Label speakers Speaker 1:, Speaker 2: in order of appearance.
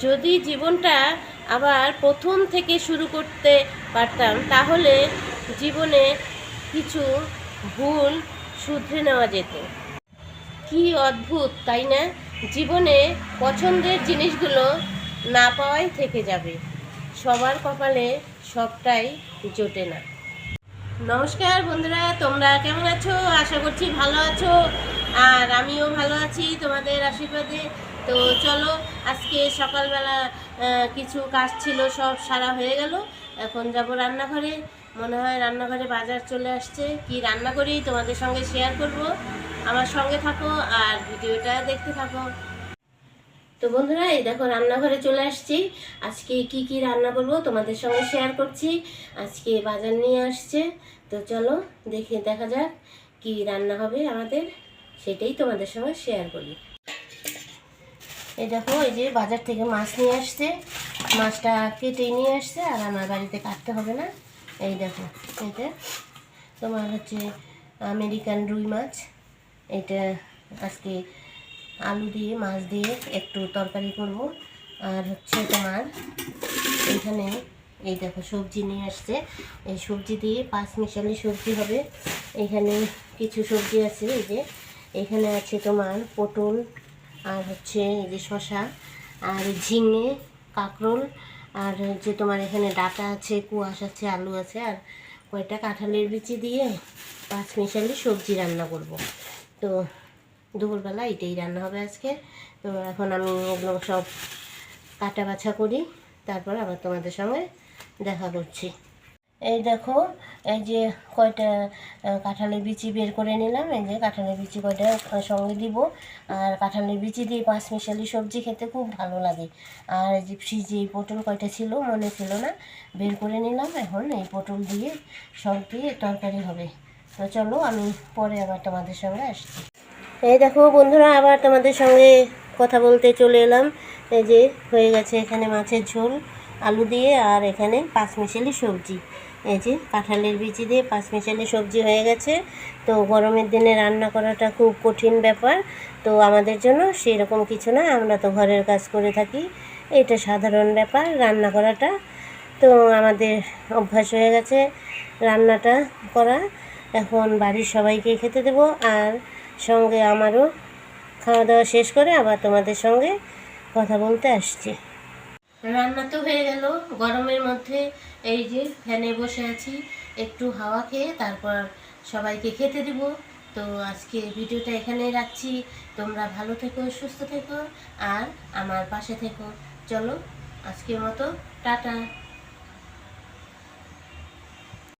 Speaker 1: যদি জীবনটা আবার প্রথম থেকে শুরু করতে পারতাম, তাহলে জীবনে কিছু ভুল শুধরে নেওয়া যেত। কি অদ্ভুত, তাই না? জীবনে পছন্দের জিনিসগুলো না পাওয়াই থেকে যাবে। সবার কপালে সবটাই জোটে না। নমস্কার বন্ধুরা, তোমরা কেমন আছো? আশা করছি ভালো আছো। আর আমিও ভালো আছি। তোমাদের আশীর্বাদে তো চলো, আজকে সকালবেলা কিছু কাজ ছিল, সব সারা হয়ে গেল। এখন যাব রান্নাঘরে। মনে হয় রান্নাঘরে বাজার চলে আসছে। কি রান্না করি তোমাদের সঙ্গে শেয়ার করব। আমার সঙ্গে থাকো আর ভিডিওটা দেখতে থাকো। তো বন্ধুরা, এই দেখো রান্নাঘরে চলে আসছি। আজকে কি কি রান্না করব তোমাদের সঙ্গে শেয়ার করছি। আজকে বাজার নিয়ে আসছে। তো চলো, দেখে দেখা যাক কি রান্না হবে আমাদের। সেটাই তোমাদের সঙ্গে শেয়ার করি। এই দেখো, এই যে বাজার থেকে মাছ নিয়ে আসছে। মাছটা কেটে নিয়ে আসছে, আর আমার বাড়িতে কাটতে হবে না। এই দেখো এটা তোমার হচ্ছে আমেরিকান রুই মাছ। এটা আজকে আলু দিয়ে, মাছ দিয়ে একটু তরকারি করব। আর হচ্ছে তোমার এখানে এই দেখো, সবজি নিয়ে আসছে। এই সবজি দিয়ে পাঁচ মিশালি সবজি হবে। এখানে কিছু সবজি আছে, এই যে। এখানে আছে তোমার পটল আর হচ্ছে এই যে শশা আর ঝিঙে, কাঁকরোল, আর যে তোমার এখানে ডাটা আছে, কুয়াশ আছে, আলু আছে, আর কয়টা কাঁঠালের বিচি দিয়ে পাঁচ মিশালি সবজি রান্না করব। তো দুপুরবেলা এটাই রান্না হবে আজকে। তো এখন আমি এগুলো সব কাটা বাছা করি, তারপর আবার তোমাদের সঙ্গে দেখা করছি। এই দেখো এই যে কয়টা কাঁঠালের বিচি বের করে নিলাম, এই যে কাঁঠালের বিচি কয়টা সঙ্গে দিব। আর কাঁঠালের বিচি দিয়ে পাঁচ মিশালি সবজি খেতে খুব ভালো লাগে। আর এই যে ফ্রিজে এই পটল কয়টা ছিল মনে ছিল না, বের করে নিলাম এখন। এই পটল দিয়ে সব দিয়ে তরকারি হবে। তো চলো আমি পরে আবার তোমাদের সঙ্গে আসছি। এই দেখো বন্ধুরা, আবার তোমাদের সঙ্গে কথা বলতে চলে এলাম। এই যে হয়ে গেছে এখানে মাছের ঝোল। আলু দিয়ে আর এখানে পাঁচমিশালি সবজি। এই যে কাঁঠালের বিচি দিয়ে পাঁচমিশালি সবজি হয়ে গেছে। তো গরমের দিনে রান্না করাটা খুব কঠিন ব্যাপার। তো আমাদের জন্য সেরকম কিছু না, আমরা তো ঘরের কাজ করে থাকি। এটা সাধারণ ব্যাপার, রান্না করাটা। তো আমাদের অভ্যাস হয়ে গেছে রান্নাটা করা। এখন বাড়ির সবাইকে খেতে দেবো আর সঙ্গে আমারও খাওয়া দাওয়া শেষ করে আবার তোমাদের সঙ্গে কথা বলতে আসছি। রান্না তো হয়ে গেল। গরমের মধ্যে এই যে ফ্যানে বসে আছি, একটু হাওয়া খেয়ে তারপর সবাইকে খেতে দিব। তো আজকে ভিডিওটা এখানেই রাখছি। তোমরা ভালো থেকো, সুস্থ থেকো, আর আমার পাশে থেকো। চলো, আজকের মতো, টাটা।